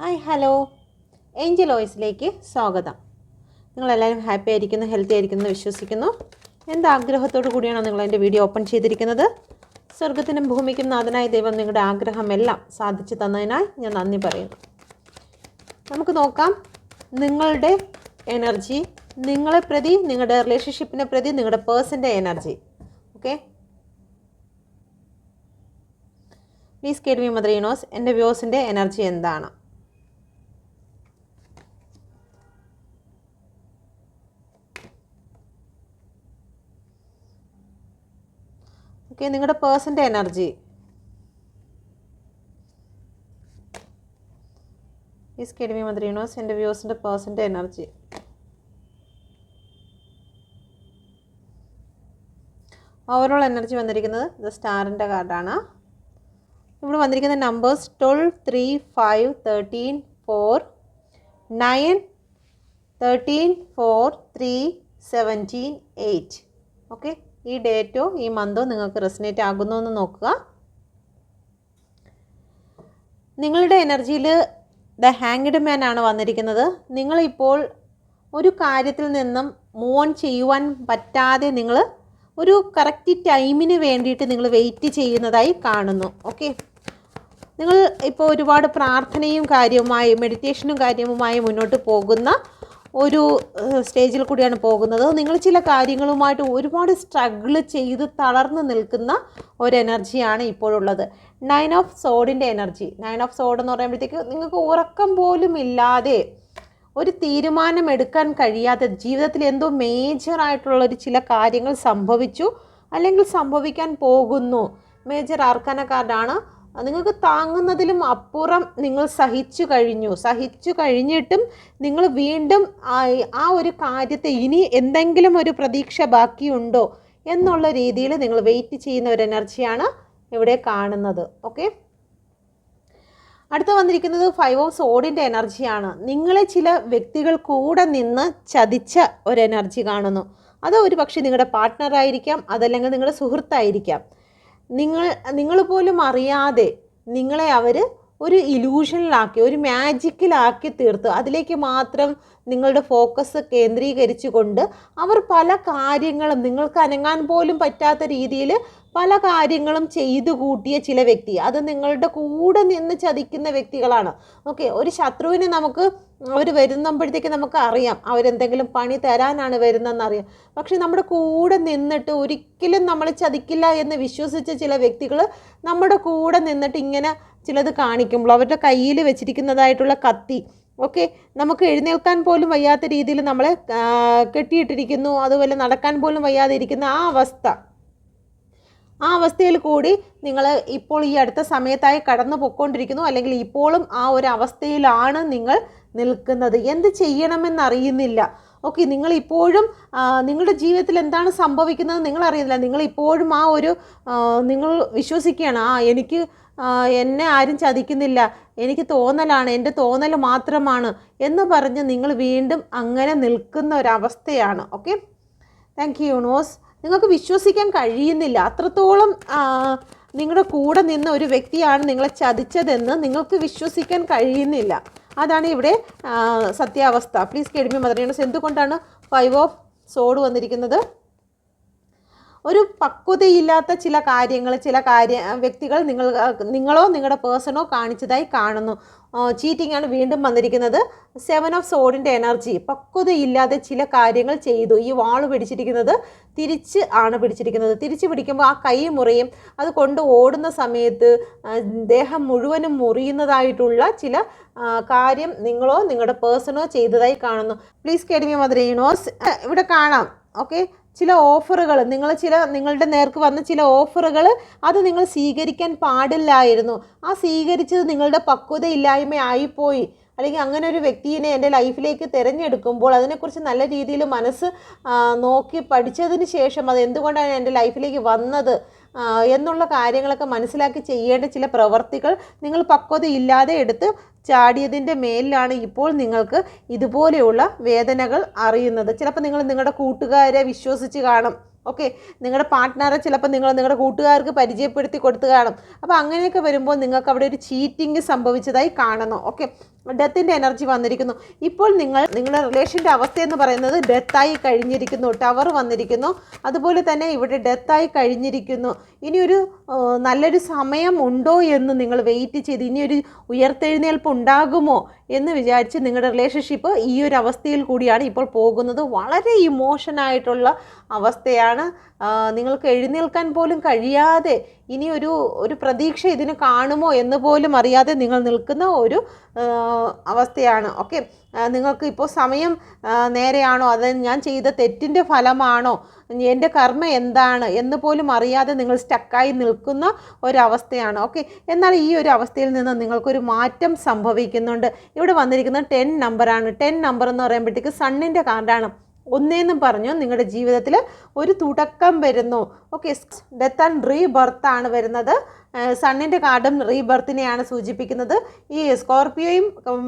Hi hello. Angel വോയിസിലേക്ക് സ്വാഗതം. നിങ്ങളെല്ലാവരും happy ആയിരിക്കുന്നു ഹെൽത്തി ആയിരിക്കുന്നു വിശ്വസിക്കുന്നു. എന്ത് ആഗ്രഹത്തോടു കൂടിയാണ് നിങ്ങൾ എന്റെ വീഡിയോ ഓപ്പൺ ചെയ്തിരിക്കുന്നത്? സ്വർഗത്തിനും ഭൂമിക്കും നാഥനായ ദൈവം നിങ്ങളുടെ ആഗ്രഹമെല്ലാം സാധിച്ചു തന്നതിനായി ഞാൻ നന്ദി പറയുന്നു. നമുക്ക് നോക്കാം. നിങ്ങളുടെ എനർജി നിങ്ങളെ പ്രതി നിങ്ങളുടെ റിലേഷൻഷിപ്പിനെ പ്രതി നിങ്ങളുടെ പേഴ്സന്റെ energy. Okay? Please guide me mother എന്റെ വ്യൂസിന്റെ എനർജി എന്താണ്? ഓക്കെ നിങ്ങളുടെ പേഴ്സന്റെ energy. Is guide me mother universe എന്റെ വ്യൂസിന്റെ പേഴ്സന്റെ എനർജി. ഓവറോൾ എനർജി വന്നിരിക്കുന്നത് ദ സ്റ്റാറിന്റെ കാർഡാണ്. ഇവിടെ വന്നിരിക്കുന്ന numbers twelve three five thirteen four nine thirteen four three seventeen eight okay ഈ ഡേറ്റോ ഈ മന്തോ നിങ്ങൾക്ക് റെസിനേറ്റ് ആകുന്നു എന്ന് നോക്കുക. നിങ്ങളുടെ എനർജിയിൽ ദ ഹാങ്ഡ് മാൻ ആണ് വന്നിരിക്കുന്നത്. നിങ്ങളിപ്പോൾ ഒരു കാര്യത്തിൽ നിന്നും മൂവ് ഓൺ ചെയ്യുവാൻ പറ്റാതെ നിങ്ങൾ ഒരു കറക്റ്റ് ടൈമിന് വേണ്ടിയിട്ട് നിങ്ങൾ വെയിറ്റ് ചെയ്യുന്നതായി കാണുന്നു. ഓക്കെ നിങ്ങൾ ഇപ്പോൾ ഒരുപാട് പ്രാർത്ഥനയും കാര്യവുമായി മെഡിറ്റേഷനും കാര്യവുമായി മുന്നോട്ട് പോകുന്ന ഒരു സ്റ്റേജിൽ കൂടിയാണ് പോകുന്നത്. നിങ്ങൾ ചില കാര്യങ്ങളുമായിട്ട് ഒരുപാട് സ്ട്രഗിൾ ചെയ്ത് തളർന്നു നിൽക്കുന്ന ഒരു എനർജിയാണ് ഇപ്പോഴുള്ളത്. നയൻ ഓഫ് സോഡിന്റെ എനർജി. നയൻ ഓഫ് സോഡ് എന്ന് പറയുമ്പോഴത്തേക്ക് നിങ്ങൾക്ക് ഉറക്കം പോലും ഇല്ലാതെ ഒരു തീരുമാനം എടുക്കാൻ കഴിയാതെ ജീവിതത്തിൽ എന്തോ മേജറായിട്ടുള്ള ഒരു ചില കാര്യങ്ങൾ സംഭവിച്ചു അല്ലെങ്കിൽ സംഭവിക്കാൻ പോകുന്നു. മേജർ ആർക്കാന കാർഡാണ് നിങ്ങൾക്ക് താങ്ങുന്നതിലും അപ്പുറം നിങ്ങൾ സഹിച്ചു കഴിഞ്ഞു. സഹിച്ചു കഴിഞ്ഞിട്ടും നിങ്ങൾ വീണ്ടും ആ ഒരു കാര്യത്തെ ഇനി എന്തെങ്കിലും ഒരു പ്രതീക്ഷ ബാക്കിയുണ്ടോ എന്നുള്ള രീതിയിൽ നിങ്ങൾ വെയിറ്റ് ചെയ്യുന്ന ഒരു എനർജിയാണ് ഇവിടെ കാണുന്നത്. ഓക്കെ അടുത്ത വന്നിരിക്കുന്നത് ഫൈവ് ഓഫ് സോഡിന്റെ എനർജിയാണ് നിങ്ങളെ ചില വ്യക്തികൾ കൂടെ നിന്ന് ചതിച്ച ഒരു എനർജി കാണുന്നു. അത് ഒരു പക്ഷേ നിങ്ങളുടെ പാർട്ട്ണറായിരിക്കാം അതല്ലെങ്കിൽ നിങ്ങളുടെ സുഹൃത്തായിരിക്കാം. നിങ്ങൾ നിങ്ങൾ പോലും അറിയാതെ നിങ്ങളെ അവർ ഒരു ഇലൂഷനിലാക്കി ഒരു മാജിക്കിലാക്കി തീർത്തു. അതിലേക്ക് മാത്രം നിങ്ങളുടെ ഫോക്കസ് കേന്ദ്രീകരിച്ചുകൊണ്ട് അവർ പല കാര്യങ്ങളും നിങ്ങൾക്ക് അനങ്ങാൻ പോലും പറ്റാത്ത രീതിയിൽ പല കാര്യങ്ങളും ചെയ്തു കൂട്ടിയ ചില വ്യക്തി അത് നിങ്ങളുടെ കൂടെ നിന്ന് ചതിക്കുന്ന വ്യക്തികളാണ്. ഓക്കെ ഒരു ശത്രുവിനെ നമുക്ക് അവർ വരുമ്പോഴത്തേക്ക് നമുക്ക് അറിയാം അവരെന്തെങ്കിലും പണി തരാനാണ് വരുന്നതെന്ന് അറിയാം പക്ഷെ നമ്മുടെ കൂടെ നിന്നിട്ട് ഒരിക്കലും നമ്മൾ ചതിക്കില്ല എന്ന് വിശ്വസിച്ച ചില വ്യക്തികൾ നമ്മുടെ കൂടെ നിന്നിട്ട് ഇങ്ങനെ ചിലത് കാണിക്കുമ്പോൾ അവരുടെ കയ്യിൽ വെച്ചിരിക്കുന്നതായിട്ടുള്ള കത്തി ഓക്കെ നമുക്ക് എഴുന്നേൽക്കാൻ പോലും വയ്യാത്ത രീതിയിൽ നമ്മൾ കെട്ടിയിട്ടിരിക്കുന്നു അതുപോലെ നടക്കാൻ പോലും വയ്യാതെ ഇരിക്കുന്ന ആ അവസ്ഥ. ആ അവസ്ഥയിൽ കൂടി നിങ്ങൾ ഇപ്പോൾ ഈ അടുത്ത സമയത്തായി കടന്നു പൊയ്ക്കൊണ്ടിരിക്കുന്നു അല്ലെങ്കിൽ ഇപ്പോഴും ആ ഒരു അവസ്ഥയിലാണ് നിങ്ങൾ നിൽക്കുന്നത്. എന്ത് ചെയ്യണമെന്നറിയുന്നില്ല ഓക്കെ നിങ്ങൾ ഇപ്പോഴും നിങ്ങളുടെ ജീവിതത്തിൽ എന്താണ് സംഭവിക്കുന്നത് നിങ്ങൾ അറിയുന്നില്ല. നിങ്ങൾ ഇപ്പോഴും ആ ഒരു നിങ്ങൾ വിശ്വസിക്കുകയാണ് ആ എനിക്ക് എന്നെ ആരും ചതിക്കുന്നില്ല. എനിക്ക് തോന്നലാണ് എന്റെ തോന്നൽ മാത്രമാണ് എന്ന് പറഞ്ഞ് നിങ്ങൾ വീണ്ടും അങ്ങനെ നിൽക്കുന്ന ഒരവസ്ഥയാണ്. ഓക്കെ താങ്ക് യു യൂണോസ് നിങ്ങൾക്ക് വിശ്വസിക്കാൻ കഴിയുന്നില്ല. അത്രത്തോളം നിങ്ങളുടെ കൂടെ നിന്ന ഒരു വ്യക്തിയാണ് നിങ്ങളെ ചതിച്ചതെന്ന് നിങ്ങൾക്ക് വിശ്വസിക്കാൻ കഴിയുന്നില്ല. അതാണ് ഇവിടെ സത്യാവസ്ഥ. പ്ലീസ് കേൾമി മദർ എന്തുകൊണ്ടാണ് ഫൈവ് ഓഫ് സോഡ് വന്നിരിക്കുന്നത്? ഒരു പക്വതയില്ലാത്ത ചില കാര്യങ്ങൾ ചില കാര്യ വ്യക്തികൾ നിങ്ങൾ നിങ്ങളോ നിങ്ങളുടെ പേഴ്സണോ കാണിച്ചതായി കാണുന്നു. ചീറ്റിംഗ് ആണ് വീണ്ടും വന്നിരിക്കുന്നത്. സെവൻ ഓഫ് സോഡിന്റെ എനർജി പക്വതയില്ലാതെ ചില കാര്യങ്ങൾ ചെയ്തു. ഈ വാൾ പിടിച്ചിരിക്കുന്നത് തിരിച്ച് ആണ് പിടിച്ചിരിക്കുന്നത്. തിരിച്ച് പിടിക്കുമ്പോൾ ആ കൈ മുറിയും. അത് കൊണ്ട് ഓടുന്ന സമയത്ത് ദേഹം മുഴുവനും മുറിയുന്നതായിട്ടുള്ള ചില കാര്യം നിങ്ങളോ നിങ്ങളുടെ പേഴ്സണോ ചെയ്തതായി കാണുന്നു. പ്ലീസ് കേഡ്മി മദർ ഇവിടെ കാണാം. ഓക്കെ ചില ഓഫറുകൾ നിങ്ങൾ ചില നിങ്ങളുടെ നേർക്ക് വന്ന ചില ഓഫറുകൾ അത് നിങ്ങൾ സ്വീകരിക്കാൻ പാടില്ലായിരുന്നു. ആ സ്വീകരിച്ചത് നിങ്ങളുടെ പക്വതയില്ലായ്മ ആയിപ്പോയി അല്ലെങ്കിൽ അങ്ങനെ ഒരു വ്യക്തിയെ എന്റെ ലൈഫിലേക്ക് തിരഞ്ഞെടുക്കുമ്പോൾ അതിനെക്കുറിച്ച് നല്ല രീതിയിൽ മനസ്സ് നോക്കി പഠിച്ചതിന് ശേഷം അത് എന്തുകൊണ്ടാണ് എന്റെ ലൈഫിലേക്ക് വന്നത്? എന്നുള്ള കാര്യങ്ങളൊക്കെ മനസ്സിലാക്കി ചെയ്യേണ്ട ചില പ്രവർത്തികൾ നിങ്ങൾ പക്വതയില്ലാതെ എടുത്ത് ചാടിയതിന്റെ മേലിലാണ് ഇപ്പോൾ നിങ്ങൾക്ക് ഇതുപോലെയുള്ള വേദനകൾ അറിയുന്നത്. ചിലപ്പോൾ നിങ്ങൾ നിങ്ങളുടെ കൂട്ടുകാരെ വിശ്വസിച്ച് കാണും. ഓക്കെ നിങ്ങളുടെ പാർട്ട്ണറെ ചിലപ്പോൾ നിങ്ങൾ നിങ്ങളുടെ കൂട്ടുകാർക്ക് പരിചയപ്പെടുത്തി കൊടുത്തു കാണും. അപ്പോൾ അങ്ങനെയൊക്കെ വരുമ്പോൾ നിങ്ങൾക്ക് അവിടെ ഒരു ചീറ്റിംഗ് സംഭവിച്ചതായി കാണുന്നു. ഓക്കെ ഡെത്തിന്റെ എനർജി വന്നിരിക്കുന്നു. ഇപ്പോൾ നിങ്ങൾ നിങ്ങളുടെ റിലേഷന്റെ അവസ്ഥ എന്ന് പറയുന്നത് ഡെത്തായി കഴിഞ്ഞിരിക്കുന്നു. ടവർ വന്നിരിക്കുന്നു. അതുപോലെ തന്നെ ഇവിടെ ഡെത്തായി കഴിഞ്ഞിരിക്കുന്നു. ഇനിയൊരു നല്ലൊരു സമയം ഉണ്ടോ എന്ന് നിങ്ങൾ വെയിറ്റ് ചെയ്ത് ഇനിയൊരു ഉയർത്തെഴുന്നേൽപ്പ് ഉണ്ടാകുമോ എന്ന് വിചാരിച്ച് നിങ്ങളുടെ റിലേഷൻഷിപ്പ് ഈ ഒരു അവസ്ഥയിൽ കൂടിയാണ് ഇപ്പോൾ പോകുന്നത്. വളരെ ഇമോഷനായിട്ടുള്ള അവസ്ഥയാണ് ആ, നിങ്ങൾക്ക് എഴുന്നേൽക്കാൻ പോലും കഴിയാതെ ഇനി ഒരു ഒരു പ്രതീക്ഷ ഇതിന് കാണുമോ എന്ന് പോലും അറിയാതെ നിങ്ങൾ നിൽക്കുന്ന ഒരു അവസ്ഥയാണ്. ഓക്കെ നിങ്ങൾക്ക് ഇപ്പോൾ സമയം നേരെയാണോ? അത് ഞാൻ ചെയ്ത തെറ്റിന്റെ ഫലമാണോ? എന്റെ കർമ്മ എന്താണ്? എന്ന് പോലും അറിയാതെ നിങ്ങൾ സ്റ്റക്കായി നിൽക്കുന്ന ഒരവസ്ഥയാണ്. ഓക്കെ എന്നാൽ ഈ ഒരു അവസ്ഥയിൽ നിന്ന് നിങ്ങൾക്കൊരു മാറ്റം സംഭവിക്കുന്നുണ്ട്. ഇവിടെ വന്നിരിക്കുന്നത് ടെൻ നമ്പറാണ് ടെൻ നമ്പർ എന്ന് പറയുമ്പോഴത്തേക്ക് സണ്ണിന്റെ കാർഡാണ് ഒന്നേന്നും പറഞ്ഞു. നിങ്ങളുടെ ജീവിതത്തിൽ ഒരു തുടക്കം വരുന്നു. Okay death and rebirth ആണ് വരുന്നത്. സണ്ണിന്റെ കാർഡും റീ ബർത്തിനെയാണ് സൂചിപ്പിക്കുന്നത്. ഈ സ്കോർപ്പിയോയും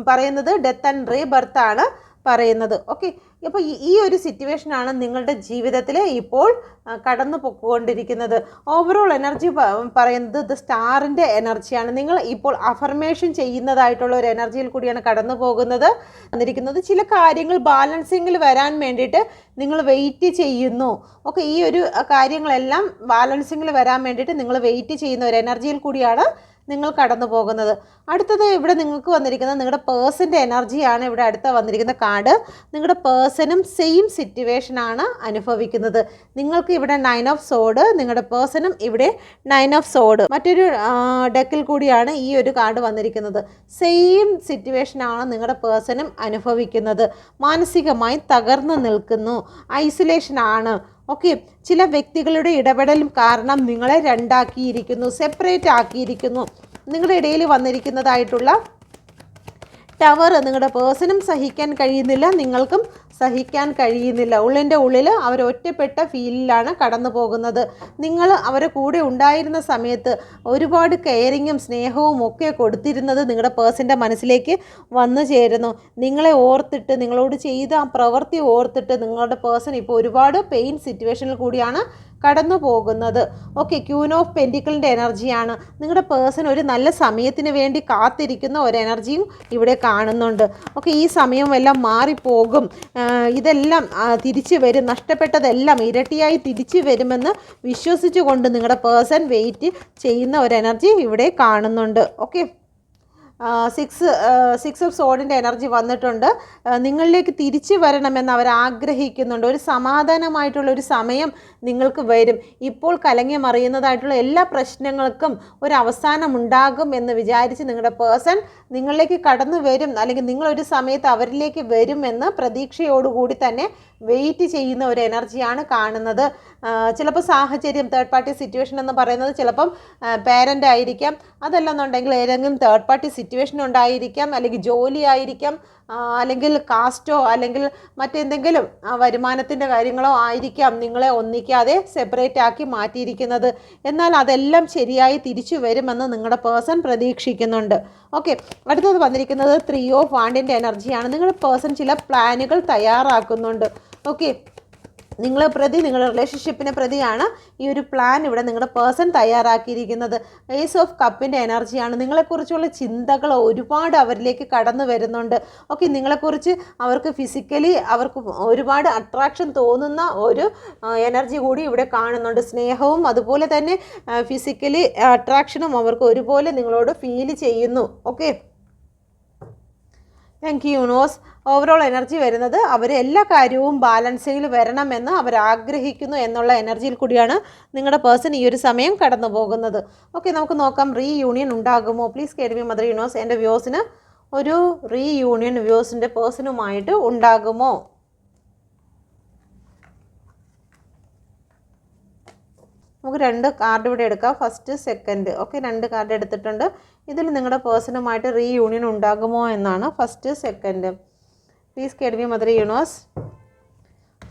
പറയുന്നത് ഡെത്ത് ആൻഡ് റീ ബർത്ത് ആണ്. പറയുന്നത്. ഓക്കെ അപ്പോൾ ഈ- ഒരു സിറ്റുവേഷനാണ് നിങ്ങളുടെ ജീവിതത്തിൽ ഇപ്പോൾ കടന്നു പൊക്കൊണ്ടിരിക്കുന്നത്. ഓവറോൾ എനർജി പറയുന്നത് ദ സ്റ്റാറിന്റെ എനർജിയാണ് നിങ്ങൾ ഇപ്പോൾ അഫർമേഷൻ ചെയ്യുന്നതായിട്ടുള്ള ഒരു എനർജിയിൽ കൂടിയാണ് കടന്നു പോകുന്നത്. വന്നിരിക്കുന്നത് ചില കാര്യങ്ങൾ ബാലൻസിങ്ങിൽ വരാൻ വേണ്ടിയിട്ട് നിങ്ങൾ വെയിറ്റ് ചെയ്യുന്നു. ഓക്കെ ഈ ഒരു കാര്യങ്ങളെല്ലാം ബാലൻസിങ്ങിൽ വരാൻ വേണ്ടിയിട്ട് നിങ്ങൾ വെയിറ്റ് ചെയ്യുന്ന ഒരു എനർജിയിൽ കൂടിയാണ് നിങ്ങൾ കടന്നു പോകുന്നത്. അടുത്തത് ഇവിടെ നിങ്ങൾക്ക് വന്നിരിക്കുന്നത് നിങ്ങളുടെ പേഴ്സന്റെ എനർജിയാണ് ഇവിടെ അടുത്ത വന്നിരിക്കുന്ന കാർഡ്. നിങ്ങളുടെ പേഴ്സണും സെയിം സിറ്റുവേഷനാണ് അനുഭവിക്കുന്നത്. നിങ്ങൾക്ക് ഇവിടെ നയൻ ഓഫ് സോഡ് നിങ്ങളുടെ പേഴ്സണും ഇവിടെ നയൻ ഓഫ് സോഡ് മറ്റൊരു ഡെക്കിൽ കൂടിയാണ് ഈ ഒരു കാർഡ് വന്നിരിക്കുന്നത്. സെയിം സിറ്റുവേഷനാണ് നിങ്ങളുടെ പേഴ്സണും അനുഭവിക്കുന്നത്. മാനസികമായി തകർന്നു നിൽക്കുന്നു. ഐസൊലേഷൻ ആണ്. ഓക്കെ ചില വ്യക്തികളുടെ ഇടപെടലും കാരണം നിങ്ങളെ രണ്ടാക്കിയിരിക്കുന്നു സെപ്പറേറ്റ് ആക്കിയിരിക്കുന്നു. നിങ്ങളുടെ ഇടയിൽ വന്നിരിക്കുന്നതായിട്ടുള്ള ടവർ നിങ്ങളുടെ പേഴ്സണും സഹിക്കാൻ കഴിയുന്നില്ല നിങ്ങൾക്കും സഹിക്കാൻ കഴിയുന്നില്ല. ഉള്ളിന്റെ ഉള്ളിൽ അവർ ഒറ്റപ്പെട്ട ഫീലിലാണ് കടന്നു പോകുന്നത്. നിങ്ങൾ അവരെ കൂടെ ഉണ്ടായിരുന്ന സമയത്ത് ഒരുപാട് കെയറിങ്ങും സ്നേഹവും ഒക്കെ കൊടുത്തിരുന്നത് നിങ്ങളുടെ പേഴ്സന്റെ മനസ്സിലേക്ക് വന്നു ചേരുന്നു. നിങ്ങളെ ഓർത്തിട്ട് നിങ്ങളോട് ചെയ്ത ആ പ്രവൃത്തി ഓർത്തിട്ട് നിങ്ങളുടെ പേഴ്സൺ ഇപ്പോൾ ഒരുപാട് പെയിൻ സിറ്റുവേഷനിൽ കൂടിയാണ് കടന്നു പോകുന്നത് ഓക്കെ ക്യൂൻ ഓഫ് പെന്റിക്കിളിന്റെ എനർജിയാണ് നിങ്ങളുടെ പേഴ്സൺ ഒരു നല്ല സമയത്തിന് വേണ്ടി കാത്തിരിക്കുന്ന ഒരു എനർജിയും ഇവിടെ കാണുന്നുണ്ട്. ഓക്കെ ഈ സമയമെല്ലാം മാറിപ്പോകും. ആ, ഇതെല്ലാം തിരിച്ചു വരും. നഷ്ടപ്പെട്ടതെല്ലാം ഇരട്ടിയായി തിരിച്ചു വരുമെന്ന് വിശ്വസിച്ചുകൊണ്ട് നിങ്ങളുടെ പേഴ്സൺ വെയിറ്റ് ചെയ്യുന്ന ഒരു എനർജി ഇവിടെ കാണുന്നുണ്ട്. ഓക്കെ സിക്സ് സിക്സ് ഓഫ് സോഡിന്റെ എനർജി വന്നിട്ടുണ്ട്. നിങ്ങളിലേക്ക് തിരിച്ചു വരണമെന്ന് അവർ ആഗ്രഹിക്കുന്നുണ്ട്. ഒരു സമാധാനമായിട്ടുള്ള ഒരു സമയം നിങ്ങൾക്ക് വരും. ഇപ്പോൾ കലങ്ങി മറിയുന്നതായിട്ടുള്ള എല്ലാ പ്രശ്നങ്ങൾക്കും ഒരു അവസാനം ഉണ്ടാകും എന്ന് വിചാരിച്ച് നിങ്ങളുടെ പേഴ്സൺ നിങ്ങളിലേക്ക് കടന്നു വരും. അല്ലെങ്കിൽ നിങ്ങളൊരു സമയത്ത് അവരിലേക്ക് വരുമെന്ന് പ്രതീക്ഷയോടുകൂടി തന്നെ വെയിറ്റ് ചെയ്യുന്ന ഒരു എനർജിയാണ് കാണുന്നത്. ചിലപ്പോൾ സാഹചര്യം തേർഡ് പാർട്ടി സിറ്റുവേഷൻ എന്ന് പറയുന്നത് ചിലപ്പം പേരന്റ് ആയിരിക്കാം. അതല്ലെന്നുണ്ടെങ്കിൽ ഏതെങ്കിലും തേർഡ് പാർട്ടി സിറ്റുവേഷൻ ഉണ്ടായിരിക്കാം അല്ലെങ്കിൽ ജോലി ആയിരിക്കാം അല്ലെങ്കിൽ കാസ്റ്റോ അല്ലെങ്കിൽ മറ്റെന്തെങ്കിലും വരുമാനത്തിന്റെ കാര്യങ്ങളോ ആയിരിക്കാം നിങ്ങളെ ഒന്നിക്കാതെ സെപ്പറേറ്റ് ആക്കി മാറ്റിയിരിക്കുന്നത്. എന്നാൽ അതെല്ലാം ശരിയായി തിരിച്ചു വരുമെന്ന് നിങ്ങളുടെ പേഴ്സൺ പ്രതീക്ഷിക്കുന്നുണ്ട്. ഓക്കെ അടുത്തത് വന്നിരിക്കുന്നത് ത്രീ ഓഫ് വാണ്ടിന്റെ എനർജിയാണ് നിങ്ങളുടെ പേഴ്സൺ ചില പ്ലാനുകൾ തയ്യാറാക്കുന്നുണ്ട്. ഓക്കെ നിങ്ങളെ പ്രതി നിങ്ങളുടെ റിലേഷൻഷിപ്പിനെ പ്രതിയാണ് ഈ ഒരു പ്ലാൻ ഇവിടെ നിങ്ങളുടെ പേഴ്സൺ തയ്യാറാക്കിയിരിക്കുന്നത്. ഏസ് ഓഫ് കപ്പിന്റെ എനർജിയാണ് നിങ്ങളെക്കുറിച്ചുള്ള ചിന്തകൾ ഒരുപാട് അവരിലേക്ക് കടന്നു വരുന്നുണ്ട്. ഓക്കെ നിങ്ങളെക്കുറിച്ച് അവർക്ക് ഫിസിക്കലി അവർക്ക് ഒരുപാട് അട്രാക്ഷൻ തോന്നുന്ന ഒരു എനർജി കൂടി ഇവിടെ കാണുന്നുണ്ട്. സ്നേഹവും അതുപോലെ തന്നെ ഫിസിക്കലി അട്രാക്ഷനും അവർക്ക് ഒരുപോലെ നിങ്ങളോട് ഫീൽ ചെയ്യുന്നു. Okay you universe overall energy വരുന്നത് അവർ എല്ലാ കാര്യവും ബാലൻസിൽ വരണമെന്ന് അവർ ആഗ്രഹിക്കുന്നു എന്നുള്ള എനർജിയിൽ കൂടിയാണ് നിങ്ങളുടെ പേഴ്സൺ ഈ ഒരു സമയം കടന്നു പോകുന്നത്. ഓക്കെ നമുക്ക് നോക്കാം. റീ യൂണിയൻ ഉണ്ടാകുമോ please guide me mother universe എന്റെ വ്യൂസിന് ഒരു റീ യൂണിയൻ വ്യൂസിന്റെ പേഴ്സണുമായിട്ട് ഉണ്ടാകുമോ? നമുക്ക് രണ്ട് കാർഡ് ഇവിടെ എടുക്കാം. ഫസ്റ്റ് സെക്കൻഡ് ഓക്കെ രണ്ട് കാർഡ് എടുത്തിട്ടുണ്ട്. ഇതിൽ നിങ്ങളുടെ പേഴ്സണുമായിട്ട് റീയൂണിയൻ ഉണ്ടാകുമോ എന്നാണ് first second please guide me mother universe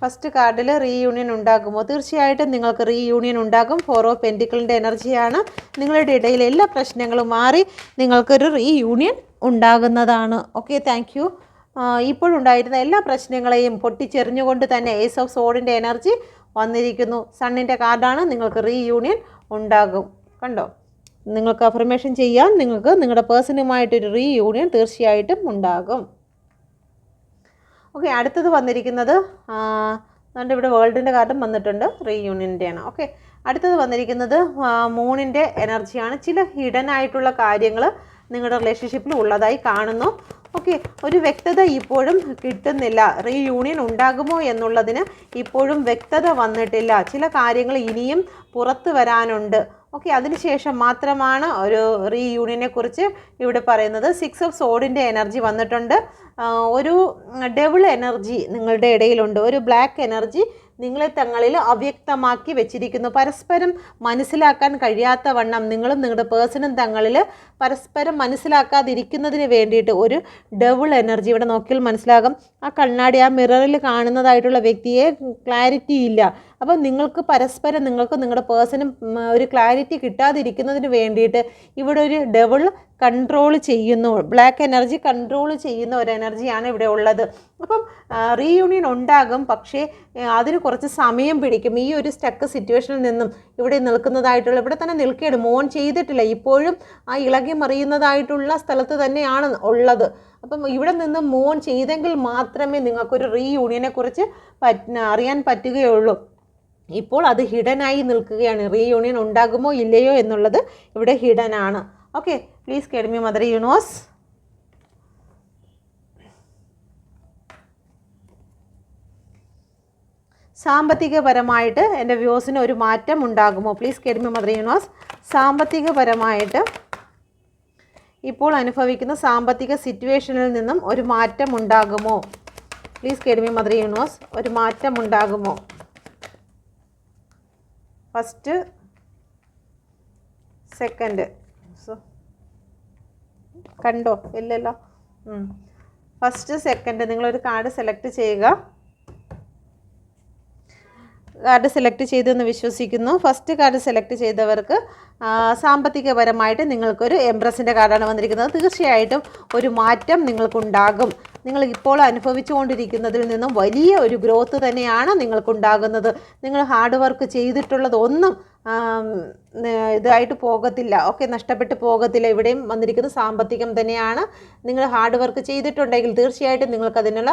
first കാർഡിൽ റീയൂണിയൻ ഉണ്ടാകുമോ? തീർച്ചയായിട്ടും നിങ്ങൾക്ക് റീയൂണിയൻ ഉണ്ടാകും. ഫോർ ഓഫ് പെന്റിക്കിളിന്റെ എനർജിയാണ് നിങ്ങളുടെ ഇടയിൽ എല്ലാ പ്രശ്നങ്ങളും മാറി നിങ്ങൾക്കൊരു റീയൂണിയൻ ഉണ്ടാകുന്നതാണ്. ഓക്കെ താങ്ക് യു ഇപ്പോഴുണ്ടായിരുന്ന എല്ലാ പ്രശ്നങ്ങളെയും പൊട്ടിച്ചെറിഞ്ഞുകൊണ്ട് തന്നെ ഏസ് ഓഫ് സോഡിന്റെ എനർജി വന്നിരിക്കുന്നു. സണ്ണിന്റെ കാർഡാണ്. നിങ്ങൾക്ക് റീയൂണിയൻ ഉണ്ടാകും. കണ്ടോ? നിങ്ങൾക്ക് അഫർമേഷൻ ചെയ്യാൻ നിങ്ങൾക്ക് നിങ്ങളുടെ പേഴ്സണുമായിട്ടൊരു റീയൂണിയൻ തീർച്ചയായിട്ടും ഉണ്ടാകും. ഓക്കെ അടുത്തത് വന്നിരിക്കുന്നത് അതുകൊണ്ട് ഇവിടെ വേൾഡിന്റെ കാർഡും വന്നിട്ടുണ്ട്. റീയൂണിയന്റെയാണ് ഓക്കെ അടുത്തത് വന്നിരിക്കുന്നത് മൂണിന്റെ എനർജിയാണ് ചില ഹിഡൻ ആയിട്ടുള്ള കാര്യങ്ങൾ നിങ്ങളുടെ റിലേഷൻഷിപ്പിൽ ഉള്ളതായി കാണുന്നു. ഓക്കെ ഒരു വ്യക്തത ഇപ്പോഴും കിട്ടുന്നില്ല. റീയൂണിയൻ ഉണ്ടാകുമോ എന്നുള്ളതിന് ഇപ്പോഴും വ്യക്തത വന്നിട്ടില്ല. ചില കാര്യങ്ങൾ ഇനിയും പുറത്തു വരാനുണ്ട്. ഓക്കെ അതിനുശേഷം മാത്രമാണ് ഒരു റീയൂണിയനെ കുറിച്ച് ഇവിടെ പറയുന്നത്. സിക്സ് ഓഫ് സോഡിന്റെ എനർജി വന്നിട്ടുണ്ട്. ഒരു ഡെവിൾ എനർജി നിങ്ങളുടെ ഇടയിലുണ്ട്. ഒരു ബ്ലാക്ക് എനർജി നിങ്ങളെ തങ്ങളിൽ അവ്യക്തമാക്കി വെച്ചിരിക്കുന്നു. പരസ്പരം മനസ്സിലാക്കാൻ കഴിയാത്ത വണ്ണം നിങ്ങളും നിങ്ങളുടെ പേഴ്സണും തങ്ങളിൽ പരസ്പരം മനസ്സിലാക്കാതിരിക്കുന്നതിന് വേണ്ടിയിട്ട് ഒരു ഡബിൾ എനർജി ഇവിടെ നോക്കിയാൽ മനസ്സിലാകും. ആ കണ്ണാടി ആ മിററിൽ കാണുന്നതായിട്ടുള്ള വ്യക്തിയെ ക്ലാരിറ്റി ഇല്ല. അപ്പോൾ നിങ്ങൾക്ക് പരസ്പരം നിങ്ങൾക്ക് നിങ്ങളുടെ പേഴ്സണും ഒരു ക്ലാരിറ്റി കിട്ടാതിരിക്കുന്നതിന് വേണ്ടിയിട്ട് ഇവിടെ ഒരു ഡബിൾ കൺട്രോൾ ചെയ്യുന്നു. ബ്ലാക്ക് എനർജി കൺട്രോൾ ചെയ്യുന്ന ഒരു എനർജിയാണ് ഇവിടെ ഉള്ളത്. അപ്പം റീയൂണിയൻ ഉണ്ടാകും. പക്ഷേ അതിന് കുറച്ച് സമയം പിടിക്കും. ഈ ഒരു സ്റ്റക്ക് സിറ്റുവേഷനിൽ നിന്നും ഇവിടെ നിൽക്കുന്നതായിട്ടുള്ള ഇവിടെ തന്നെ നിൽക്കുകയാണ് മോൻ ചെയ്തിട്ടില്ല. ഇപ്പോഴും ആ ഇളകി മറിയുന്നതായിട്ടുള്ള സ്ഥലത്ത് തന്നെയാണ് ഉള്ളത്. അപ്പം ഇവിടെ നിന്ന് മോൺ ചെയ്തെങ്കിൽ മാത്രമേ നിങ്ങൾക്കൊരു റീയൂണിയനെ കുറിച്ച് അറിയാൻ പറ്റുകയുള്ളൂ. ഇപ്പോൾ അത് ഹിഡനായി നിൽക്കുകയാണ്. റീയൂണിയൻ ഉണ്ടാകുമോ ഇല്ലയോ എന്നുള്ളത് ഇവിടെ ഹിഡനാണ് ഓക്കെ പ്ലീസ് കെഡ്മി മദർ യൂണിവേഴ്സ് സാമ്പത്തികപരമായിട്ട് എന്റെ വ്യൂസിന് ഒരു മാറ്റം ഉണ്ടാകുമോ? പ്ലീസ് കെഡ്മി മദർ യൂണിവേഴ്സ് സാമ്പത്തികപരമായിട്ട് ഇപ്പോൾ അനുഭവിക്കുന്ന സാമ്പത്തിക സിറ്റുവേഷനിൽ നിന്നും ഒരു മാറ്റം ഉണ്ടാകുമോ? പ്ലീസ് കേഡ്മി മദർ യൂണിവേഴ്സ് ഒരു മാറ്റം ഉണ്ടാകുമോ? ഫസ്റ്റ് സെക്കൻഡ് കണ്ടോ? ഇല്ലല്ലോ. ഫസ്റ്റ് സെക്കൻഡ് നിങ്ങളൊരു കാർഡ് സെലക്ട് ചെയ്യുക. കാർഡ് സെലക്ട് ചെയ്തു എന്ന് വിശ്വസിക്കുന്നു. ഫസ്റ്റ് കാർഡ് സെലക്ട് ചെയ്തവർക്ക് സാമ്പത്തികപരമായിട്ട് നിങ്ങൾക്കൊരു എംപ്രസിന്റെ കാർഡാണ് വന്നിരിക്കുന്നത്. തീർച്ചയായിട്ടും ഒരു മാറ്റം നിങ്ങൾക്കുണ്ടാകും. നിങ്ങൾ ഇപ്പോൾ അനുഭവിച്ചുകൊണ്ടിരിക്കുന്നതിൽ നിന്നും വലിയ ഒരു ഗ്രോത്ത് തന്നെയാണ് നിങ്ങൾക്കുണ്ടാകുന്നത്. നിങ്ങൾ ഹാർഡ് വർക്ക് ചെയ്തിട്ടുള്ളത് ഒന്നും ആം, ന- ഇതായിട്ട് പോകത്തില്ല. ഓക്കെ നഷ്ടപ്പെട്ട് പോകത്തില്ല. ഇവിടെയും വന്നിരിക്കുന്നത് സാമ്പത്തികം തന്നെയാണ്. നിങ്ങൾ ഹാർഡ് വർക്ക് ചെയ്തിട്ടുണ്ടെങ്കിൽ തീർച്ചയായിട്ടും നിങ്ങൾക്ക് അതിനുള്ള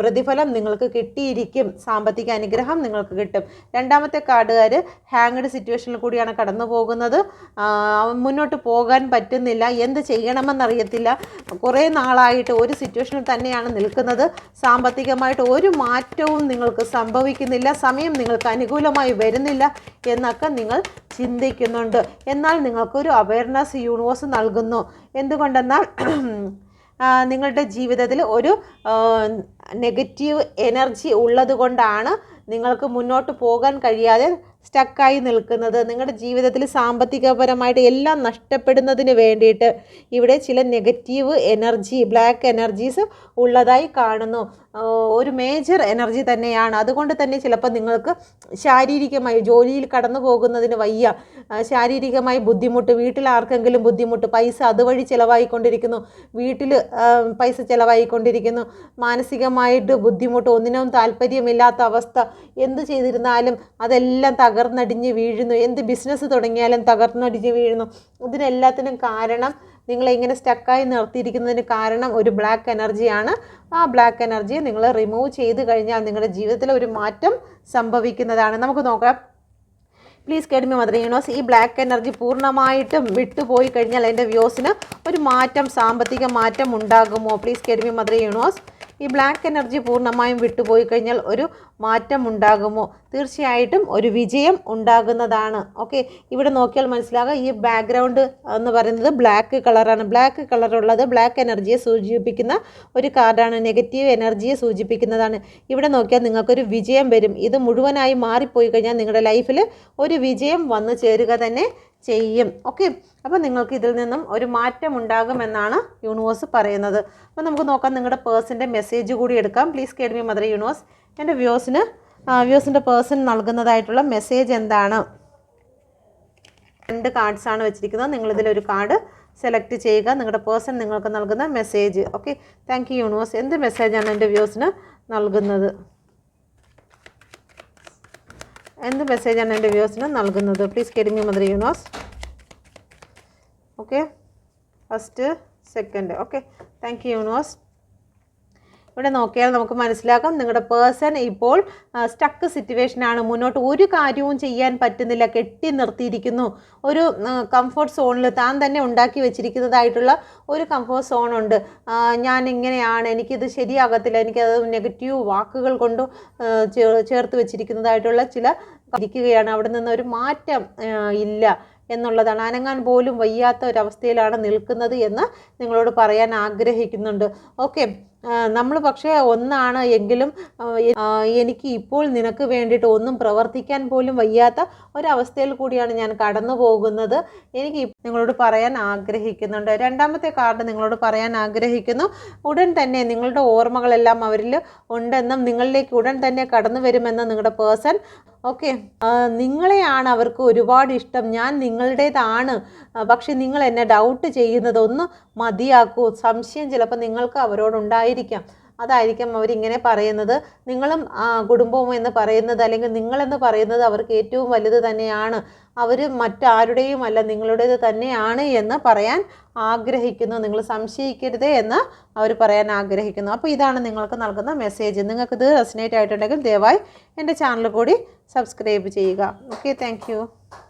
പ്രതിഫലം നിങ്ങൾക്ക് കിട്ടിയിരിക്കും. സാമ്പത്തിക അനുഗ്രഹം നിങ്ങൾക്ക് കിട്ടും. രണ്ടാമത്തെ കാർഡുകാർ ഹാങ്ഡ് സിറ്റുവേഷനിൽ കൂടിയാണ് കടന്നു പോകുന്നത്. മുന്നോട്ട് പോകാൻ പറ്റുന്നില്ല. എന്ത് ചെയ്യണമെന്നറിയത്തില്ല. കുറേ നാളായിട്ട് ഒരു സിറ്റുവേഷനിൽ തന്നെയാണ് നിൽക്കുന്നത്. സാമ്പത്തികമായിട്ട് ഒരു മാറ്റവും നിങ്ങൾക്ക് സംഭവിക്കുന്നില്ല. സമയം നിങ്ങൾക്ക് അനുകൂലമായി വരുന്നില്ല എന്നൊക്കെ നിങ്ങൾ ചിന്തിക്കുന്നുണ്ട്. എന്നാൽ നിങ്ങൾക്കൊരു അവയർനെസ് യൂണിവേഴ്സ് നൽകുന്നു. എന്തുകൊണ്ടെന്നാൽ നിങ്ങളുടെ ജീവിതത്തിൽ ഒരു നെഗറ്റീവ് എനർജി ഉള്ളത് കൊണ്ടാണ് നിങ്ങൾക്ക് മുന്നോട്ട് പോകാൻ കഴിയാതെ സ്റ്റക്കായി നിൽക്കുന്നത്. നിങ്ങളുടെ ജീവിതത്തിൽ സാമ്പത്തികപരമായിട്ട് എല്ലാം നഷ്ടപ്പെടുന്നതിന് വേണ്ടിയിട്ട് ഇവിടെ ചില നെഗറ്റീവ് എനർജി ബ്ലാക്ക് എനർജീസ് ഉള്ളതായി കാണുന്നു. ഒരു മേജർ എനർജി തന്നെയാണ്. അതുകൊണ്ട് തന്നെ ചിലപ്പോൾ നിങ്ങൾക്ക് ശാരീരികമായി ജോലിയിൽ കടന്നു പോകുന്നതിന് വയ്യ ശാരീരികമായി ബുദ്ധിമുട്ട് വീട്ടിൽ ആർക്കെങ്കിലും ബുദ്ധിമുട്ട് പൈസ അതുവഴി ചിലവായിക്കൊണ്ടിരിക്കുന്നു. വീട്ടിൽ പൈസ ചിലവായിക്കൊണ്ടിരിക്കുന്നു. മാനസികമായിട്ട് ബുദ്ധിമുട്ട് ഒന്നിനും താല്പര്യമില്ലാത്ത അവസ്ഥ. എന്ത് ചെയ്തിരുന്നാലും അതെല്ലാം തകർന്നടിഞ്ഞ് വീഴുന്നു. എന്ത് ബിസിനസ് തുടങ്ങിയാലും തകർന്നടിഞ്ഞ് വീഴുന്നു. ഇതിനെല്ലാത്തിനും കാരണം നിങ്ങളെ ഇങ്ങനെ സ്റ്റക്കായി നിർത്തിയിരിക്കുന്നതിന് കാരണം ഒരു ബ്ലാക്ക് എനർജിയാണ് ആ ബ്ലാക്ക് എനർജിയെ നിങ്ങൾ റിമൂവ് ചെയ്ത് കഴിഞ്ഞാൽ നിങ്ങളുടെ ജീവിതത്തിൽ ഒരു മാറ്റം സംഭവിക്കുന്നതാണ്. നമുക്ക് നോക്കാം. പ്ലീസ് കേഡ്മി മദർ യൂണിവേഴ്സ് ഈ ബ്ലാക്ക് എനർജി പൂർണമായിട്ടും വിട്ടുപോയി കഴിഞ്ഞാൽ എന്റെ വ്യൂസിന് ഒരു മാറ്റം സാമ്പത്തിക മാറ്റം ഉണ്ടാകുമോ? Please guide me mother universe. ഈ ബ്ലാക്ക് എനർജി പൂർണമായും വിട്ടുപോയി കഴിഞ്ഞാൽ ഒരു മാറ്റം ഉണ്ടാകുമോ തീർച്ചയായിട്ടും ഒരു വിജയം ഉണ്ടാകുന്നതാണ്. ഓക്കെ ഇവിടെ നോക്കിയാൽ മനസ്സിലാകുക ഈ ബാക്ക്ഗ്രൗണ്ട് എന്ന് പറയുന്നത് ബ്ലാക്ക് കളറാണ് ബ്ലാക്ക് കളറുള്ളത് ബ്ലാക്ക് എനർജിയെ സൂചിപ്പിക്കുന്ന ഒരു കാർഡാണ് നെഗറ്റീവ് എനർജിയെ സൂചിപ്പിക്കുന്നതാണ്. ഇവിടെ നോക്കിയാൽ നിങ്ങൾക്കൊരു വിജയം വരും. ഇത് മുഴുവനായി മാറിപ്പോയി കഴിഞ്ഞാൽ നിങ്ങളുടെ ലൈഫിൽ ഒരു വിജയം വന്നു ചേരുക തന്നെ ചെയ്യും. ഓക്കെ അപ്പോൾ നിങ്ങൾക്ക് ഇതിൽ നിന്നും ഒരു മാറ്റം ഉണ്ടാകുമെന്നാണ് യൂണിവേഴ്സ് പറയുന്നത്. അപ്പോൾ നമുക്ക് നോക്കാം നിങ്ങളുടെ പേഴ്സിന്റെ മെസ്സേജ് കൂടി എടുക്കാം. പ്ലീസ് കേഡ്മി മദർ യൂണിവേഴ്സ് എന്റെ വ്യൂസിന് വ്യൂസിന്റെ പേഴ്സൺ നൽകുന്നതായിട്ടുള്ള മെസ്സേജ് എന്താണ്? രണ്ട് കാർഡ്സാണ് വെച്ചിരിക്കുന്നത്. നിങ്ങളിതിലൊരു കാർഡ് സെലക്ട് ചെയ്യുക. നിങ്ങളുടെ പേഴ്സൺ നിങ്ങൾക്ക് നൽകുന്ന message okay thank you universe എന്ത് മെസ്സേജാണ് എന്റെ വ്യൂസിന് നൽകുന്നത്? എന്ത് മെസ്സേജാണ് എന്റെ വ്യൂസിന് നൽകുന്നത്? Please guide me mother universe okay first second okay thank you universe ഇവിടെ നോക്കിയാൽ നമുക്ക് മനസ്സിലാക്കാം. നിങ്ങളുടെ പേഴ്സൺ ഇപ്പോൾ സ്റ്റക്ക് സിറ്റുവേഷനാണ് മുന്നോട്ട് ഒരു കാര്യവും ചെയ്യാൻ പറ്റുന്നില്ല. കെട്ടി നിർത്തിയിരിക്കുന്നു. ഒരു കംഫർട്ട് സോണിൽ താൻ തന്നെ ഉണ്ടാക്കി വെച്ചിരിക്കുന്നതായിട്ടുള്ള ഒരു കംഫർട്ട് സോണുണ്ട് ഞാൻ ഇങ്ങനെയാണ് എനിക്കിത് ശരിയാകത്തില്ല. എനിക്കത് നെഗറ്റീവ് വാക്കുകൾ കൊണ്ട് ചേർത്ത് വെച്ചിരിക്കുന്നതായിട്ടുള്ള ചില ഇരിക്കുകയാണ്. അവിടെ നിന്ന് ഒരു മാറ്റം ഇല്ല എന്നുള്ളതാണ്. അനങ്ങാൻ പോലും വയ്യാത്ത ഒരവസ്ഥയിലാണ് നിൽക്കുന്നത് എന്ന് നിങ്ങളോട് പറയാൻ ആഗ്രഹിക്കുന്നുണ്ട്. ഓക്കെ നമ്മൾ പക്ഷേ ഒന്നാണ് എങ്കിലും എനിക്ക് ഇപ്പോൾ നിനക്ക് വേണ്ടിയിട്ട് ഒന്നും പ്രവർത്തിക്കാൻ പോലും വയ്യാത്ത ഒരവസ്ഥയിൽ കൂടിയാണ് ഞാൻ കടന്നു പോകുന്നത്. എനിക്ക് നിങ്ങളോട് പറയാൻ ആഗ്രഹിക്കുന്നുണ്ട്. രണ്ടാമത്തെ കാർഡ് നിങ്ങളോട് പറയാൻ ആഗ്രഹിക്കുന്നു. ഉടൻ തന്നെ നിങ്ങളുടെ ഓർമ്മകളെല്ലാം അവരിൽ ഉണ്ടെന്നും നിങ്ങളിലേക്ക് ഉടൻ തന്നെ കടന്നു വരുമെന്നും നിങ്ങളുടെ പേഴ്സൺ ഓക്കെ. നിങ്ങളെയാണ് അവർക്ക് ഒരുപാട് ഇഷ്ടം. ഞാൻ നിങ്ങളുടേതാണ്. പക്ഷെ നിങ്ങൾ എന്നെ ഡൗട്ട് ചെയ്യുന്നത് ഒന്ന് മതിയാക്കൂ. സംശയം ചിലപ്പോൾ നിങ്ങൾക്ക് അവരോടുണ്ടായിരിക്കാം അതായിരിക്കും അവരിങ്ങനെ പറയുന്നത്. നിങ്ങളും കുടുംബവും എന്ന് പറയുന്നത് അല്ലെങ്കിൽ നിങ്ങളെന്ന് പറയുന്നത് അവർക്ക് ഏറ്റവും വലുത് തന്നെയാണ്. അവർ മറ്റാരുടെയും അല്ല നിങ്ങളുടേത് തന്നെയാണ് എന്ന് പറയാൻ ആഗ്രഹിക്കുന്നു. നിങ്ങൾ സംശയിക്കരുത് എന്ന് അവർ പറയാൻ ആഗ്രഹിക്കുന്നു. അപ്പോൾ ഇതാണ് നിങ്ങൾക്ക് നൽകുന്ന മെസ്സേജ് നിങ്ങൾക്കിത് റെസിനേറ്റ് ആയിട്ടുണ്ടെങ്കിൽ ദയവായി എന്റെ ചാനൽ കൂടി സബ്സ്ക്രൈബ് ചെയ്യുക. Okay thank